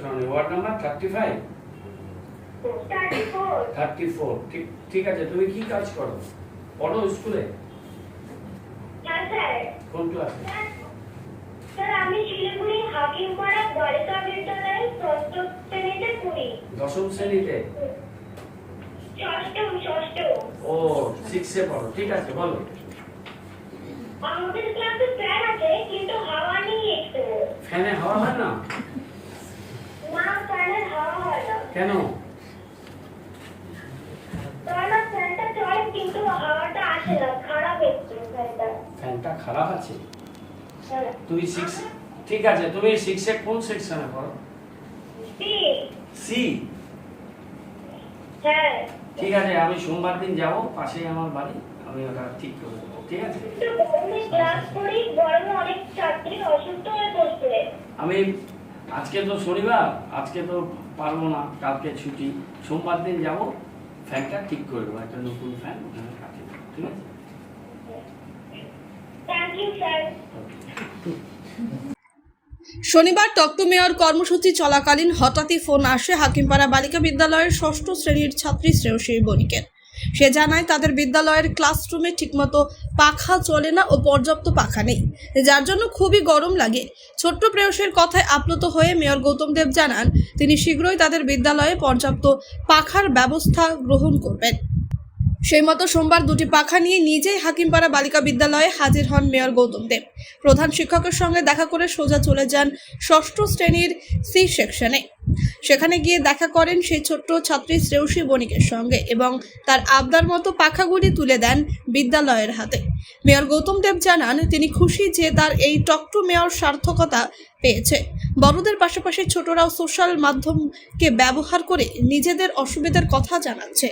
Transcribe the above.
সরণি ward number thirty five thirty four ঠিক ঠিক আছে তুমি কি কাজ করো? পড়ো স্কুলে। কোন ক্লাসে? দশম শ্রেণীতে? ও সিক্সে পড়ো। ঠিক আছে বলো। আমাদের ক্লাসে ফ্যান আছে কিন্তু হাওয়া নেই ফ্যানে হাওয়া হয় না ফ্যানের হাওয়া হয় না কেন? ফ্যানটা খারাপ আছে। তুমি সিক্স ঠিক আছে তুমি সিক্সে কোন সেকশনে পড়ো? সি, হ্যাঁ। ঠিক আছে আমি সোমবার দিন যাব পাশেই আমার বাড়ি আমি ওটা ঠিক করে দেবো ঠিক আছে? আমি আজকে তো শনিবার আজকে তো পারব না কালকে ছুটি। সোমবার দিন যাব ফ্যানটা ঠিক করে দেবো একটা নতুন ফ্যান ওখানে কাটিয়ে দেবো ঠিক আছে? থ্যাংক ইউ স্যার শনিবার টকটু মেয়র কর্মসূচি চলাকালীন হঠাৎই ফোন আসে হাকিমপাড়া বালিকা বিদ্যালয়ের ষষ্ঠ শ্রেণির ছাত্রী শ্রেয়সী বণিকের। সে জানায় তাদের বিদ্যালয়ের ক্লাসরুমে ঠিকমতো পাখা চলে না ও পর্যাপ্ত পাখা নেই। যার জন্য খুবই গরম লাগে। ছোট্ট প্রেয়সের কথায় আপ্লুত হয়ে মেয়র গৌতম দেব জানান, তিনি শীঘ্রই তাদের বিদ্যালয়ে পর্যাপ্ত পাখার ব্যবস্থা গ্রহণ করবেন। সেই মতো সোমবার দুটি পাখা নিয়ে নিজেই হাকিমপাড়া বালিকা বিদ্যালয়ে হাজির হন মেয়র গৌতম দেব। প্রধান শিক্ষকের সঙ্গে দেখা করে সোজা চলে যান ষষ্ঠ শ্রেণির সি সেকশনে। সেখানে গিয়ে দেখা করেন সেই ছোট্ট ছাত্রী শ্রেয়সী বণিকের সঙ্গে এবং তার আবদার মতো পাখাগুলি তুলে দেন বিদ্যালয়ের হাতে। মেয়র গৌতম দেব জানান, তিনি খুশি যে তার এই টকটু মেয়র সার্থকতা পেয়েছে। বড়দের পাশাপাশি ছোটরাও সোশ্যাল মাধ্যমকে ব্যবহার করে নিজেদের অসুবিধার কথা জানাচ্ছে।